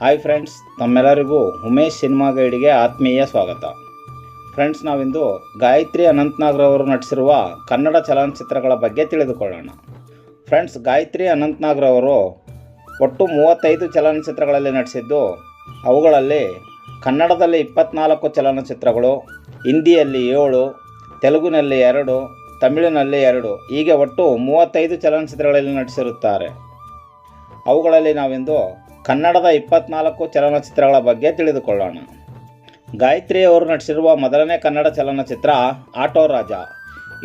Hi friends ತಮ್ಮೆಲ್ಲರಿಗೂ Umesh cinema ಗೈಡ್ಗೆ ಆತ್ಮೀಯ ಸ್ವಾಗತ. ಫ್ರೆಂಡ್ಸ್ ನಾವಿಂದು ಗಾಯತ್ರಿ ಅನಂತ್ನಾಗ್ರವರು ನಟಿಸಿರುವ ಕನ್ನಡ ಚಲನಚಿತ್ರಗಳ ಬಗ್ಗೆ ತಿಳಿದುಕೊಳ್ಳೋಣ. ಫ್ರೆಂಡ್ಸ್ ಗಾಯತ್ರಿ ಅನಂತನಾಗ್ರವರು ಒಟ್ಟು ಮೂವತ್ತೈದು ಚಲನಚಿತ್ರಗಳಲ್ಲಿ ನಟಿಸಿದ್ದು, ಅವುಗಳಲ್ಲಿ ಕನ್ನಡದಲ್ಲಿ ಇಪ್ಪತ್ನಾಲ್ಕು ಚಲನಚಿತ್ರಗಳು, ಹಿಂದಿಯಲ್ಲಿ ಏಳು, ತೆಲುಗಿನಲ್ಲಿ ಎರಡು, ತಮಿಳಿನಲ್ಲಿ ಎರಡು, ಹೀಗೆ ಒಟ್ಟು ಮೂವತ್ತೈದು ಚಲನಚಿತ್ರಗಳಲ್ಲಿ ನಟಿಸಿರುತ್ತಾರೆ. ಅವುಗಳಲ್ಲಿ ನಾವಿಂದು ಕನ್ನಡದ ಇಪ್ಪತ್ನಾಲ್ಕು ಚಲನಚಿತ್ರಗಳ ಬಗ್ಗೆ ತಿಳಿದುಕೊಳ್ಳೋಣ. ಗಾಯತ್ರಿ ಅವರು ನಟಿಸಿರುವ ಮೊದಲನೇ ಕನ್ನಡ ಚಲನಚಿತ್ರ ಆಟೋ ರಾಜ.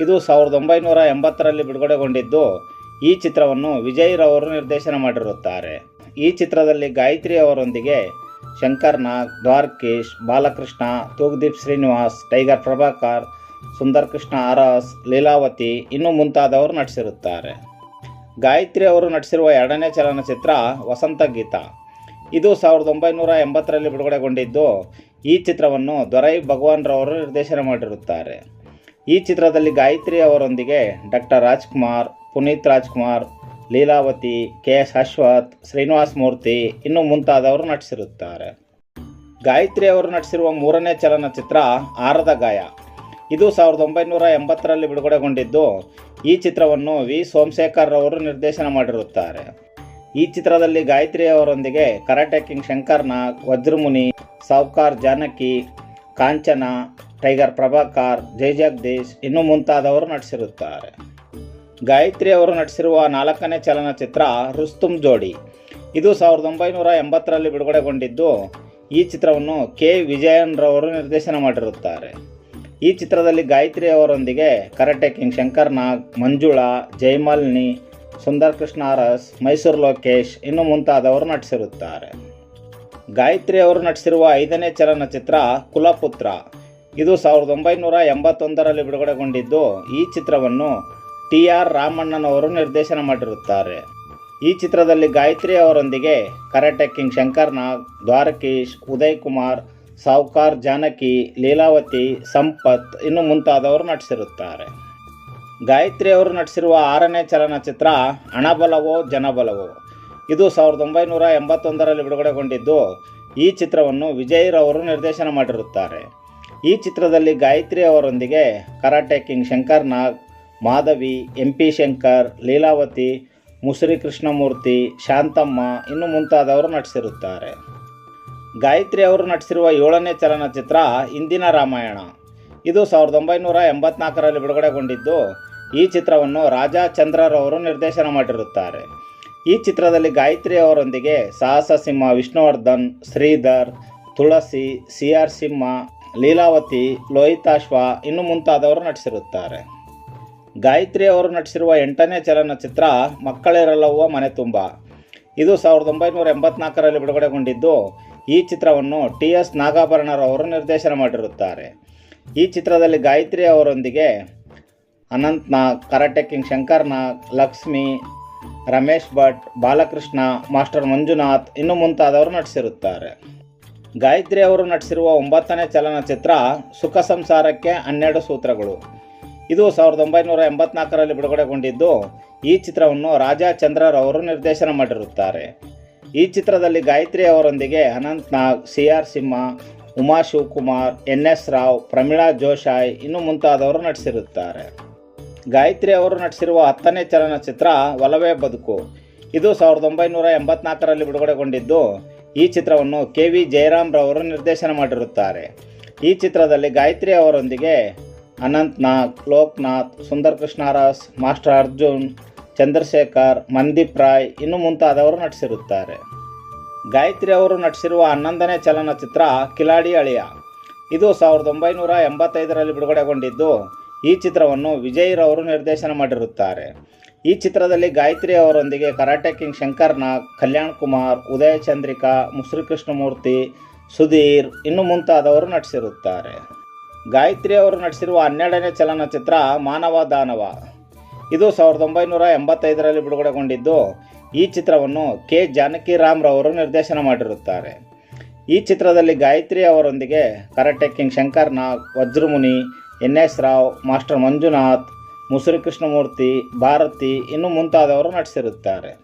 ಇದು ಸಾವಿರದ ಒಂಬೈನೂರ ಎಂಬತ್ತರಲ್ಲಿ ಬಿಡುಗಡೆಗೊಂಡಿದ್ದು, ಈ ಚಿತ್ರವನ್ನು ವಿಜಯ್ ರವರು ನಿರ್ದೇಶನ ಮಾಡಿರುತ್ತಾರೆ. ಈ ಚಿತ್ರದಲ್ಲಿ ಗಾಯತ್ರಿ ಅವರೊಂದಿಗೆ ಶಂಕರ್ ನಾಗ್, ದ್ವಾರಕೀಶ್, ಬಾಲಕೃಷ್ಣ, ತೂಗ್ದೀಪ್ ಶ್ರೀನಿವಾಸ್, ಟೈಗರ್ ಪ್ರಭಾಕರ್ ಸುಂದರ್ ಕೃಷ್ಣ ಅರಸ್, ಲೀಲಾವತಿ ಇನ್ನೂ ಮುಂತಾದವರು ನಟಿಸಿರುತ್ತಾರೆ. ಗಾಯತ್ರಿ ಅವರು ನಟಿಸಿರುವ ಎರಡನೇ ಚಲನಚಿತ್ರ ವಸಂತ ಗೀತ. ಇದು ಸಾವಿರದ ಒಂಬೈನೂರ ಎಂಬತ್ತರಲ್ಲಿ ಬಿಡುಗಡೆಗೊಂಡಿದ್ದು, ಈ ಚಿತ್ರವನ್ನು ದೊರೈ ಭಗವಾನ್ ರವರು ನಿರ್ದೇಶನ ಮಾಡಿರುತ್ತಾರೆ. ಈ ಚಿತ್ರದಲ್ಲಿ ಗಾಯತ್ರಿ ಅವರೊಂದಿಗೆ doctor Rajkumar, Puneeth Rajkumar, Leelavathi, K S Ashwath, Srinivas Murthy ಇನ್ನು ಮುಂತಾದವರು ನಟಿಸಿರುತ್ತಾರೆ. ಗಾಯತ್ರಿ ಅವರು ನಟಿಸಿರುವ ಮೂರನೇ ಚಲನಚಿತ್ರ ಆರದ ಗಾಯ. ಇದು ಸಾವಿರದ ಒಂಬೈನೂರ ಎಂಬತ್ತರಲ್ಲಿ ಬಿಡುಗಡೆಗೊಂಡಿದ್ದು. ಈ ಚಿತ್ರವನ್ನು ವಿ. ಸೋಮಶೇಖರ್ ಅವರು ನಿರ್ದೇಶನ ಮಾಡಿರುತ್ತಾರೆ. ಈ ಚಿತ್ರದಲ್ಲಿ ಗಾಯತ್ರಿ ಅವರೊಂದಿಗೆ karate king Nag Vajramuni, Sowcar Janaki, Kanchana, tiger Prabhakar, Jai Jagadish ಇನ್ನೂ ಮುಂತಾದವರು ನಟಿಸಿರುತ್ತಾರೆ. ಗಾಯತ್ರಿ ಅವರು ನಟಿಸಿರುವ ನಾಲ್ಕನೇ ಚಲನಚಿತ್ರ ರುಸ್ತುಂ ಜೋಡಿ. ಇದು ಸಾವಿರದ ಒಂಬೈನೂರ ಎಂಬತ್ತರಲ್ಲಿ ಬಿಡುಗಡೆಗೊಂಡಿದ್ದು. ಈ ಚಿತ್ರವನ್ನು ಕೆ. ವಿಜಯನ್ ರವರು ನಿರ್ದೇಶನ ಮಾಡಿರುತ್ತಾರೆ. ಈ ಚಿತ್ರದಲ್ಲಿ ಗಾಯತ್ರಿ ಅವರೊಂದಿಗೆ ಕರಾಟೆ ಕಿಂಗ್ ಶಂಕರ್ ನಾಗ್, ಮಂಜುಳಾ ಜೈಮಾಲಿನಿ ಸುಂದರ್ ಕೃಷ್ಣ ಅರಸ್, ಮೈಸೂರು ಲೋಕೇಶ್ ಇನ್ನು ಮುಂತಾದವರು ನಟಿಸಿರುತ್ತಾರೆ. ಗಾಯತ್ರಿ ಅವರು ನಟಿಸಿರುವ ಐದನೇ ಚಲನಚಿತ್ರ ಕುಲಪುತ್ರ. ಇದು ಸಾವಿರದ ಒಂಬೈನೂರ ಎಂಬತ್ತೊಂದರಲ್ಲಿ ಬಿಡುಗಡೆಗೊಂಡಿದ್ದು ಈ ಚಿತ್ರವನ್ನು ಟಿ ಆರ್ ರಾಮಣ್ಣನವರು ನಿರ್ದೇಶನ ಮಾಡಿರುತ್ತಾರೆ. ಈ ಚಿತ್ರದಲ್ಲಿ ಗಾಯತ್ರಿ ಅವರೊಂದಿಗೆ ಕರಾಟೆ ಕಿಂಗ್ ಶಂಕರ್ ದ್ವಾರಕೀಶ್, ಉದಯ್ ಕುಮಾರ್ ಸಾವ್ಕಾರ್ ಜಾನಕಿ, ಲೀಲಾವತಿ, ಸಂಪತ್ ಇನ್ನು ಮುಂತಾದವರು ನಟಿಸಿರುತ್ತಾರೆ. ಗಾಯತ್ರಿ ಅವರು ನಟಿಸಿರುವ ಆರನೇ ಚಲನಚಿತ್ರ ಹಣಬಲವೋ ಜನಬಲವೋ. ಇದು ಸಾವಿರದ ಒಂಬೈನೂರ ಎಂಬತ್ತೊಂದರಲ್ಲಿ ಬಿಡುಗಡೆಗೊಂಡಿದ್ದು, ಈ ಚಿತ್ರವನ್ನು ವಿಜಯ್ ರವರು ನಿರ್ದೇಶನ ಮಾಡಿರುತ್ತಾರೆ. ಈ ಚಿತ್ರದಲ್ಲಿ ಗಾಯತ್ರಿ ಅವರೊಂದಿಗೆ karate king Shankar Nag, Madhavi, M P Shankar, Leelavathi, Musuri Krishnamurthy, Shanthamma ಇನ್ನು ಮುಂತಾದವರು ನಟಿಸಿರುತ್ತಾರೆ. ಗಾಯತ್ರಿ ಅವರು ನಟಿಸಿರುವ ಏಳನೇ ಚಲನಚಿತ್ರ ಇಂದಿನ ರಾಮಾಯಣ. ಇದು ಸಾವಿರದ ಒಂಬೈನೂರ ಎಂಬತ್ನಾಲ್ಕರಲ್ಲಿ ಬಿಡುಗಡೆಗೊಂಡಿದ್ದು, ಈ ಚಿತ್ರವನ್ನು ರಾಜಾ ಚಂದ್ರರವರು ನಿರ್ದೇಶನ ಮಾಡಿರುತ್ತಾರೆ. ಈ ಚಿತ್ರದಲ್ಲಿ ಗಾಯತ್ರಿ ಅವರೊಂದಿಗೆ ಸಾಹಸ ಸಿಂಹ ವಿಷ್ಣುವರ್ಧನ್, ಶ್ರೀಧರ್, ತುಳಸಿ ಸಿ ಆರ್ ಸಿಂಹ, ಲೀಲಾವತಿ ಲೋಹಿತಾಶ್ವ ಇನ್ನು ಮುಂತಾದವರು ನಟಿಸಿರುತ್ತಾರೆ. ಗಾಯತ್ರಿ ಅವರು ನಟಿಸಿರುವ ಎಂಟನೇ ಚಲನಚಿತ್ರ ಮಕ್ಕಳಿರಲ್ಲವ್ವ ಮನೆ ತುಂಬ. ಇದು ಸಾವಿರದ ಒಂಬೈನೂರ ಎಂಬತ್ನಾಲ್ಕರಲ್ಲಿ ಬಿಡುಗಡೆಗೊಂಡಿದ್ದು ಈ ಚಿತ್ರವನ್ನು ಟಿ ಎಸ್ ಅವರು ನಿರ್ದೇಶನ ಮಾಡಿರುತ್ತಾರೆ. ಈ ಚಿತ್ರದಲ್ಲಿ ಗಾಯತ್ರಿ ಅವರೊಂದಿಗೆ Ananth Nag karate king Shankar Nag Lakshmi, Ramesh Bhat, Balakrishna, master Manjunath ಇನ್ನು ಮುಂತಾದವರು ನಟಿಸಿರುತ್ತಾರೆ. ಗಾಯತ್ರಿ ಅವರು ನಟಿಸಿರುವ ಒಂಬತ್ತನೇ ಚಲನಚಿತ್ರ ಸುಖ ಸಂಸಾರಕ್ಕೆ ಹನ್ನೆರಡು ಸೂತ್ರಗಳು. ಇದು ಸಾವಿರದ ಒಂಬೈನೂರ ಎಂಬತ್ನಾಲ್ಕರಲ್ಲಿ ಬಿಡುಗಡೆಗೊಂಡಿದ್ದು ಈ ಚಿತ್ರವನ್ನು ರಾಜಾ ಚಂದ್ರರವರು ನಿರ್ದೇಶನ ಮಾಡಿರುತ್ತಾರೆ. ಈ ಚಿತ್ರದಲ್ಲಿ ಗಾಯತ್ರಿ ಅವರೊಂದಿಗೆ Ananth Nag C R Simha, Uma Shivakumar N S Rao, Pramila Joshai ಇನ್ನು ಮುಂತಾದವರು ನಟಿಸಿರುತ್ತಾರೆ. ಗಾಯತ್ರಿ ಅವರು ನಟಿಸಿರುವ ಹತ್ತನೇ ಚಲನಚಿತ್ರ ಒಲವೇ ಬದುಕು. ಇದು ಸಾವಿರದ ಒಂಬೈನೂರ ಎಂಬತ್ನಾಲ್ಕರಲ್ಲಿ ಬಿಡುಗಡೆಗೊಂಡಿದ್ದು, ಈ ಚಿತ್ರವನ್ನು ಕೆ ವಿ ಜಯರಾಮ್ ರವರು ನಿರ್ದೇಶನ ಮಾಡಿರುತ್ತಾರೆ. ಈ ಚಿತ್ರದಲ್ಲಿ ಗಾಯತ್ರಿ ಅವರೊಂದಿಗೆ ಅನಂತ್ ನಾಗ್, ಲೋಕ್ನಾಥ್, ಸುಂದರ್ ಕೃಷ್ಣ ಅರಸ್ ಮಾಸ್ಟರ್ ಅರ್ಜುನ್ ಚಂದ್ರಶೇಖರ್, ಮಂದೀಪ್ ರಾಯ್ ಇನ್ನು ಮುಂತಾದವರು ನಟಿಸಿರುತ್ತಾರೆ. ಗಾಯತ್ರಿ ಅವರು ನಟಿಸಿರುವ ಹನ್ನೊಂದನೇ ಚಲನಚಿತ್ರ ಕಿಲಾಡಿ ಅಳಿಯ. ಇದು ಸಾವಿರದ ಒಂಬೈನೂರ ಎಂಬತ್ತೈದರಲ್ಲಿ ಬಿಡುಗಡೆಗೊಂಡಿದ್ದು, ಈ ಚಿತ್ರವನ್ನು ವಿಜಯ್ ರವರು ನಿರ್ದೇಶನ ಮಾಡಿರುತ್ತಾರೆ. ಈ ಚಿತ್ರದಲ್ಲಿ ಗಾಯತ್ರಿ ಅವರೊಂದಿಗೆ ಕರಾಟೆ ಕಿಂಗ್ ನಾಗ್ ಕಲ್ಯಾಣ್ ಕುಮಾರ್, ಉದಯ ಚಂದ್ರಿಕಾ ಮುಸುರಿ ಕೃಷ್ಣಮೂರ್ತಿ ಸುಧೀರ್ ಇನ್ನು ಮುಂತಾದವರು ನಟಿಸಿರುತ್ತಾರೆ. ಗಾಯತ್ರಿ ಅವರು ನಟಿಸಿರುವ ಹನ್ನೆರಡನೇ ಚಲನಚಿತ್ರ ಮಾನವ ದಾನವ. ಇದು ಸಾವಿರದ ಒಂಬೈನೂರ ಎಂಬತ್ತೈದರಲ್ಲಿ ಬಿಡುಗಡೆಗೊಂಡಿದ್ದು. ಈ ಚಿತ್ರವನ್ನು ಕೆ. ಜಾನಕಿ ರಾಮ್ರವರು ನಿರ್ದೇಶನ ಮಾಡಿರುತ್ತಾರೆ. ಈ ಚಿತ್ರದಲ್ಲಿ ಗಾಯತ್ರಿ ಅವರೊಂದಿಗೆ karate king Shankar Nag, Vajramuni, N S Rao, master Manjunath Musuri Krishnamurthy Bharathi ಇನ್ನು ಮುಂತಾದವರು ನಟಿಸಿರುತ್ತಾರೆ.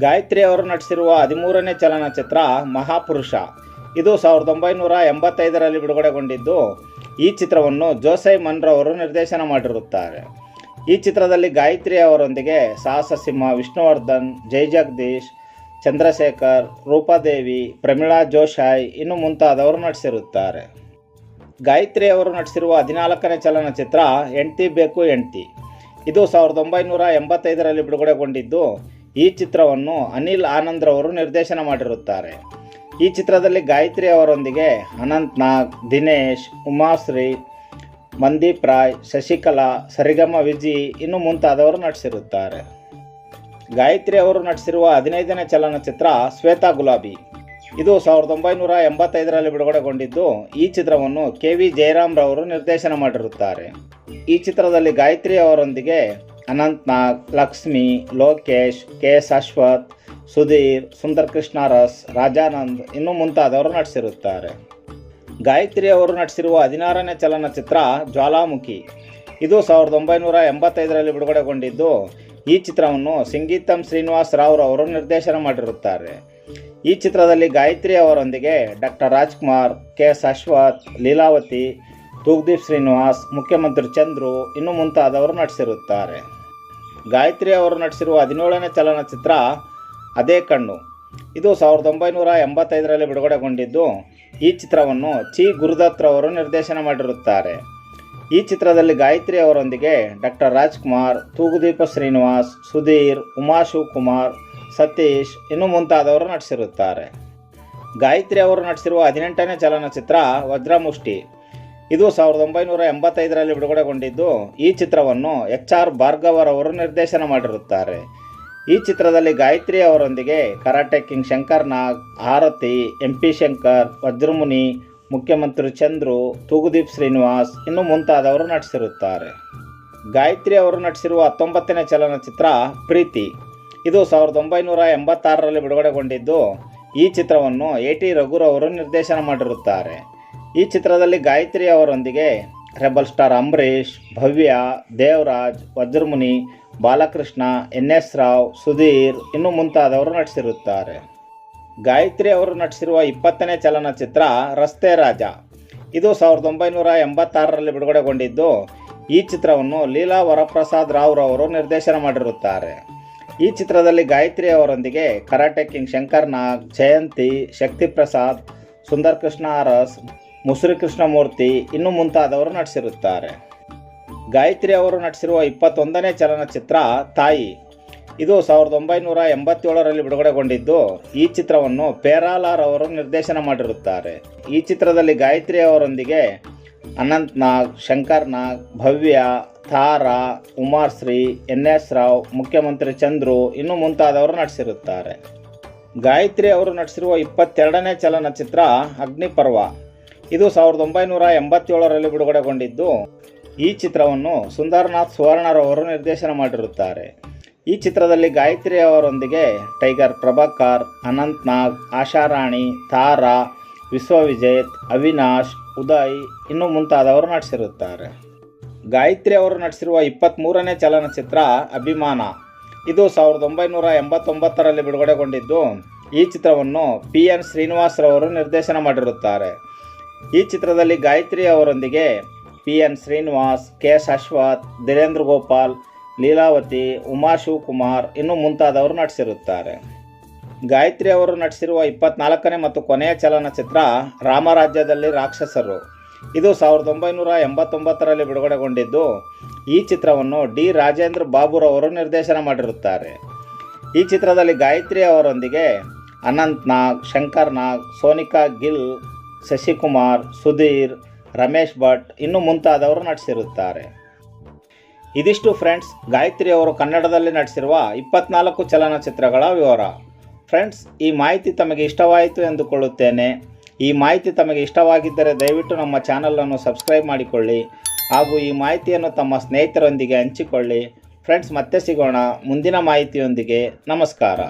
ಗಾಯತ್ರಿ ಅವರು ನಟಿಸಿರುವ ಹದಿಮೂರನೇ ಚಲನಚಿತ್ರ ಮಹಾಪುರುಷ. ಇದು ಸಾವಿರದ ಒಂಬೈನೂರ ಎಂಬತ್ತೈದರಲ್ಲಿ ಬಿಡುಗಡೆಗೊಂಡಿದ್ದು. ಈ ಚಿತ್ರವನ್ನು ಜೋಸೈ ಮನ್ರವರು ನಿರ್ದೇಶನ ಮಾಡಿರುತ್ತಾರೆ. ಈ ಚಿತ್ರದಲ್ಲಿ ಗಾಯತ್ರಿ ಅವರೊಂದಿಗೆ ಸಾಹಸ ಸಿಂಹ ವಿಷ್ಣುವರ್ಧನ್ ಜಗದೀಶ್, ಚಂದ್ರಶೇಖರ್, ರೂಪಾದೇವಿ, ಪ್ರಮೀಳಾ ಜೋಶಾಯ್ ಇನ್ನು ಮುಂತಾದವರು ನಟಿಸಿರುತ್ತಾರೆ. ಗಾಯತ್ರಿ ಅವರು ನಟಿಸಿರುವ ಹದಿನಾಲ್ಕನೇ ಚಲನಚಿತ್ರ ಎಂಟಿ ಬೇಕು ಎಂಟಿ ಇದು ಸಾವಿರದ ಒಂಬೈನೂರ ಎಂಬತ್ತೈದರಲ್ಲಿ ಬಿಡುಗಡೆಗೊಂಡಿದ್ದು, ಈ ಚಿತ್ರವನ್ನು ಅನಿಲ್ ಆನಂದ್ರವರು ನಿರ್ದೇಶನ ಮಾಡಿರುತ್ತಾರೆ. ಈ ಚಿತ್ರದಲ್ಲಿ ಗಾಯತ್ರಿ ಅವರೊಂದಿಗೆ ಅನಂತ್ ನಾಗ್ ದಿನೇಶ್, ಉಮಾಶ್ರೀ ಮಂದೀಪ್ ರಾಯ್ ಶಶಿಕಲಾ, ಸರಿಗಮ ವಿಜಿ ಇನ್ನು ಮುಂತಾದವರು ನಟಿಸಿರುತ್ತಾರೆ. ಗಾಯತ್ರಿ ಅವರು ನಟಿಸಿರುವ ಹದಿನೈದನೇ ಚಲನಚಿತ್ರ ಶ್ವೇತಾ ಗುಲಾಬಿ. ಇದು ಸಾವಿರದ ಒಂಬೈನೂರ ಎಂಬತ್ತೈದರಲ್ಲಿ ಬಿಡುಗಡೆಗೊಂಡಿದ್ದು, ಈ ಚಿತ್ರವನ್ನು ಕೆ ವಿ ಜಯರಾಮ್ರವರು ನಿರ್ದೇಶನ ಮಾಡಿರುತ್ತಾರೆ. ಈ ಚಿತ್ರದಲ್ಲಿ ಗಾಯತ್ರಿ ಅವರೊಂದಿಗೆ ಅನಂತ್ನಾಗ್ ಲಕ್ಷ್ಮಿ, ಲೋಕೇಶ್, ಕೆ ಎಸ್ ಅಶ್ವಥ್, ಸುಧೀರ್ ಸುಂದರ್ ಕೃಷ್ಣ ರಸ್, ರಾಜಾನಂದ್ ಇನ್ನೂ ಮುಂತಾದವರು ನಟಿಸಿರುತ್ತಾರೆ. ಗಾಯತ್ರಿ ಅವರು ನಟಿಸಿರುವ ಹದಿನಾರನೇ ಚಲನಚಿತ್ರ ಜ್ವಾಲಾಮುಖಿ. ಇದು ಸಾವಿರದ ಒಂಬೈನೂರ ಎಂಬತ್ತೈದರಲ್ಲಿ ಬಿಡುಗಡೆಗೊಂಡಿದ್ದು, ಈ ಚಿತ್ರವನ್ನು ಸಂಗೀತಂ ಶ್ರೀನಿವಾಸ್ ರಾವ್ ಅವರು ನಿರ್ದೇಶನ ಮಾಡಿರುತ್ತಾರೆ. ಈ ಚಿತ್ರದಲ್ಲಿ ಗಾಯತ್ರಿ ಅವರೊಂದಿಗೆ doctor Rajkumar, K S Ashwath Leelavathi Thoogudeep Srinivas, Mukhyamantri Chandru, ಇನ್ನು ಮುಂತಾದವರು ನಟಿಸಿರುತ್ತಾರೆ. ಗಾಯತ್ರಿ ಅವರು ನಟಿಸಿರುವ ಹದಿನೇಳನೇ ಚಲನಚಿತ್ರ ಅದೇ ಕಣ್ಣು. ಇದು ಸಾವಿರದ ಒಂಬೈನೂರ ಎಂಬತ್ತೈದರಲ್ಲಿ ಬಿಡುಗಡೆಗೊಂಡಿದ್ದು ಈ ಚಿತ್ರವನ್ನು ಚಿ ಗುರುದತ್ರವರು ನಿರ್ದೇಶನ ಮಾಡಿರುತ್ತಾರೆ. ಈ ಚಿತ್ರದಲ್ಲಿ ಗಾಯತ್ರಿ ಅವರೊಂದಿಗೆ ಡಾಕ್ಟರ್ ರಾಜ್ಕುಮಾರ್, ತೂಗುದೀಪ ಶ್ರೀನಿವಾಸ್, ಸುಧೀರ್ ಉಮಾ ಶಿವಕುಮಾರ್ ಸತೀಶ್ ಇನ್ನು ಮುಂತಾದವರು ನಟಿಸಿರುತ್ತಾರೆ. ಗಾಯತ್ರಿ ಅವರು ನಟಿಸಿರುವ ಹದಿನೆಂಟನೇ ಚಲನಚಿತ್ರ ವಜ್ರಮುಷ್ಟಿ. ಇದು ಸಾವಿರದ ಒಂಬೈನೂರ ಎಂಬತ್ತೈದರಲ್ಲಿ ಬಿಡುಗಡೆಗೊಂಡಿದ್ದು ಈ ಚಿತ್ರವನ್ನು ಎಚ್ ಆರ್ ಭಾರ್ಗವರವರು ನಿರ್ದೇಶನ ಮಾಡಿರುತ್ತಾರೆ. ಈ ಚಿತ್ರದಲ್ಲಿ ಗಾಯತ್ರಿ ಅವರೊಂದಿಗೆ karate king Shankar Nag, Aarathi, M P Shankar, Vajramuni, Mukhyamantri Chandru, Thoogudeep Srinivas ಇನ್ನು ಮುಂತಾದವರು ನಟಿಸಿರುತ್ತಾರೆ. ಗಾಯತ್ರಿ ಅವರು ನಟಿಸಿರುವ ಹತ್ತೊಂಬತ್ತನೇ ಚಲನಚಿತ್ರ ಪ್ರೀತಿ. ಇದು ಸಾವಿರದ ಒಂಬೈನೂರ ಎಂಬತ್ತಾರರಲ್ಲಿ ಬಿಡುಗಡೆಗೊಂಡಿದ್ದು ಈ ಚಿತ್ರವನ್ನು ಎ ಟಿ ರಘುರವರು ನಿರ್ದೇಶನ ಮಾಡಿರುತ್ತಾರೆ. ಈ ಚಿತ್ರದಲ್ಲಿ ಗಾಯತ್ರಿ ಅವರೊಂದಿಗೆ rebel star Ambareesh, Bhavya, Devaraj, Vajramuni Balakrishna, N S Rao, Sudheer ಇನ್ನು ಮುಂತಾದವರು ನಟಿಸಿರುತ್ತಾರೆ. ಗಾಯತ್ರಿ ಅವರು ನಟಿಸಿರುವ ಇಪ್ಪತ್ತನೇ ಚಲನಚಿತ್ರ ರಸ್ತೆ ರಾಜ. ಇದು ಸಾವಿರದ ಒಂಬೈನೂರ ಎಂಬತ್ತಾರರಲ್ಲಿ ಬಿಡುಗಡೆಗೊಂಡಿದ್ದು, ಈ ಚಿತ್ರವನ್ನು ಲೀಲಾ ವರಪ್ರಸಾದ್ ರಾವ್ ರವರು ನಿರ್ದೇಶನ ಮಾಡಿರುತ್ತಾರೆ. ಈ ಚಿತ್ರದಲ್ಲಿ ಗಾಯತ್ರಿ ಅವರೊಂದಿಗೆ ಕರಾಟೆ ಕಿಂಗ್ ಶಂಕರ್ ನಾಗ್, ಜಯಂತಿ, ಶಕ್ತಿ ಪ್ರಸಾದ್ ಸುಂದರ್ ಕೃಷ್ಣ ಅರಸ್, ಮುಸುರಿ ಕೃಷ್ಣಮೂರ್ತಿ ಇನ್ನು ಮುಂತಾದವರು ನಟಿಸಿರುತ್ತಾರೆ. ಗಾಯತ್ರಿ ಅವರು ನಟಿಸಿರುವ ಇಪ್ಪತ್ತೊಂದನೇ ಚಲನಚಿತ್ರ ತಾಯಿ. ಇದು ಸಾವಿರದ ಒಂಬೈನೂರ ಎಂಬತ್ತೇಳರಲ್ಲಿ ಬಿಡುಗಡೆಗೊಂಡಿದ್ದು, ಈ ಚಿತ್ರವನ್ನು ಪೇರಾಲಾರ್ ಅವರು ನಿರ್ದೇಶನ ಮಾಡಿರುತ್ತಾರೆ. ಈ ಚಿತ್ರದಲ್ಲಿ ಗಾಯತ್ರಿ ಅವರೊಂದಿಗೆ ಅನಂತ್ ನಾಗ್, ಶಂಕರ್ ನಾಗ್, ಭವ್ಯ, ತಾರಾ ಉಮಾಶ್ರೀ ಎನ್ ಎಸ್ ರಾವ್, ಮುಖ್ಯಮಂತ್ರಿ ಚಂದ್ರು ಇನ್ನು ಮುಂತಾದವರು ನಟಿಸಿರುತ್ತಾರೆ. ಗಾಯತ್ರಿ ಅವರು ನಟಿಸಿರುವ ಇಪ್ಪತ್ತೆರಡನೇ ಚಲನಚಿತ್ರ ಅಗ್ನಿಪರ್ವ. ಇದು ಸಾವಿರದ ಒಂಬೈನೂರ ಎಂಬತ್ತೇಳರಲ್ಲಿ ಬಿಡುಗಡೆಗೊಂಡಿದ್ದು ಈ ಚಿತ್ರವನ್ನು ಸುಂದರ್ನಾಥ್ ಸುವರ್ಣರವರು ನಿರ್ದೇಶನ ಮಾಡಿರುತ್ತಾರೆ. ಈ ಚಿತ್ರದಲ್ಲಿ ಗಾಯತ್ರಿ ಅವರೊಂದಿಗೆ ಟೈಗರ್ ಪ್ರಭಾಕರ್, ಅನಂತ್ ನಾಗ್ ಆಶಾರಾಣಿ ತಾರಾ, ವಿಶ್ವವಿಜೇತ್, ಅವಿನಾಶ್, ಉದಯ್ ಇನ್ನೂ ಮುಂತಾದವರು ನಟಿಸಿರುತ್ತಾರೆ. ಗಾಯತ್ರಿ ಅವರು ನಟಿಸಿರುವ ಇಪ್ಪತ್ತ್ಮೂರನೇ ಚಲನಚಿತ್ರ ಅಭಿಮಾನ. ಇದು ಸಾವಿರದ ಒಂಬೈನೂರ ಎಂಬತ್ತೊಂಬತ್ತರಲ್ಲಿ ಬಿಡುಗಡೆಗೊಂಡಿದ್ದು, ಈ ಚಿತ್ರವನ್ನು ಪಿ ಎನ್ ಶ್ರೀನಿವಾಸ್ರವರು ನಿರ್ದೇಶನ ಮಾಡಿರುತ್ತಾರೆ. ಈ ಚಿತ್ರದಲ್ಲಿ ಗಾಯತ್ರಿ ಅವರೊಂದಿಗೆ P N Srinivas, K S Ashwath, Dheerendra Gopal, Leelavathi, Uma Shivakumar ಇನ್ನೂ ಮುಂತಾದವರು ನಟಿಸಿರುತ್ತಾರೆ. ಗಾಯತ್ರಿ ಅವರು ನಟಿಸಿರುವ ಇಪ್ಪತ್ನಾಲ್ಕನೇ ಮತ್ತು ಕೊನೆಯ ಚಲನಚಿತ್ರ ರಾಮರಾಜ್ಯದಲ್ಲಿ ರಾಕ್ಷಸರು. ಇದು ಸಾವಿರದ ಒಂಬೈನೂರ ಎಂಬತ್ತೊಂಬತ್ತರಲ್ಲಿ ಬಿಡುಗಡೆಗೊಂಡಿದ್ದು, ಈ ಚಿತ್ರವನ್ನು ಡಿ ರಾಜೇಂದ್ರ ಬಾಬುರವರು ನಿರ್ದೇಶನ ಮಾಡಿರುತ್ತಾರೆ. ಈ ಚಿತ್ರದಲ್ಲಿ ಗಾಯತ್ರಿ ಅವರೊಂದಿಗೆ ಅನಂತ್ ನಾಗ್, ಶಂಕರ್ ನಾಗ್, ಸೋನಿಕಾ ಗಿಲ್, ಶಶಿಕುಮಾರ್, ಸುಧೀರ್ ರಮೇಶ್ ಭಟ್ ಇನ್ನು ಮುಂತಾದವರು ನಟಿಸಿರುತ್ತಾರೆ. ಇದಿಷ್ಟು ಫ್ರೆಂಡ್ಸ್, ಗಾಯತ್ರಿ ಅವರು ಕನ್ನಡದಲ್ಲಿ ನಟಿಸಿರುವ ಇಪ್ಪತ್ನಾಲ್ಕು ಚಲನಚಿತ್ರಗಳ ವಿವರ. ಫ್ರೆಂಡ್ಸ್, ಈ ಮಾಹಿತಿ ತಮಗೆ ಇಷ್ಟವಾಯಿತು ಎಂದುಕೊಳ್ಳುತ್ತೇನೆ. ಈ ಮಾಹಿತಿ ತಮಗೆ ಇಷ್ಟವಾಗಿದ್ದರೆ ದಯವಿಟ್ಟು ನಮ್ಮ ಚಾನಲನ್ನು ಸಬ್ಸ್ಕ್ರೈಬ್ ಮಾಡಿಕೊಳ್ಳಿ ಹಾಗೂ ಈ ಮಾಹಿತಿಯನ್ನು ತಮ್ಮ ಸ್ನೇಹಿತರೊಂದಿಗೆ ಹಂಚಿಕೊಳ್ಳಿ. ಫ್ರೆಂಡ್ಸ್, ಮತ್ತೆ ಸಿಗೋಣ ಮುಂದಿನ ಮಾಹಿತಿಯೊಂದಿಗೆ. ನಮಸ್ಕಾರ.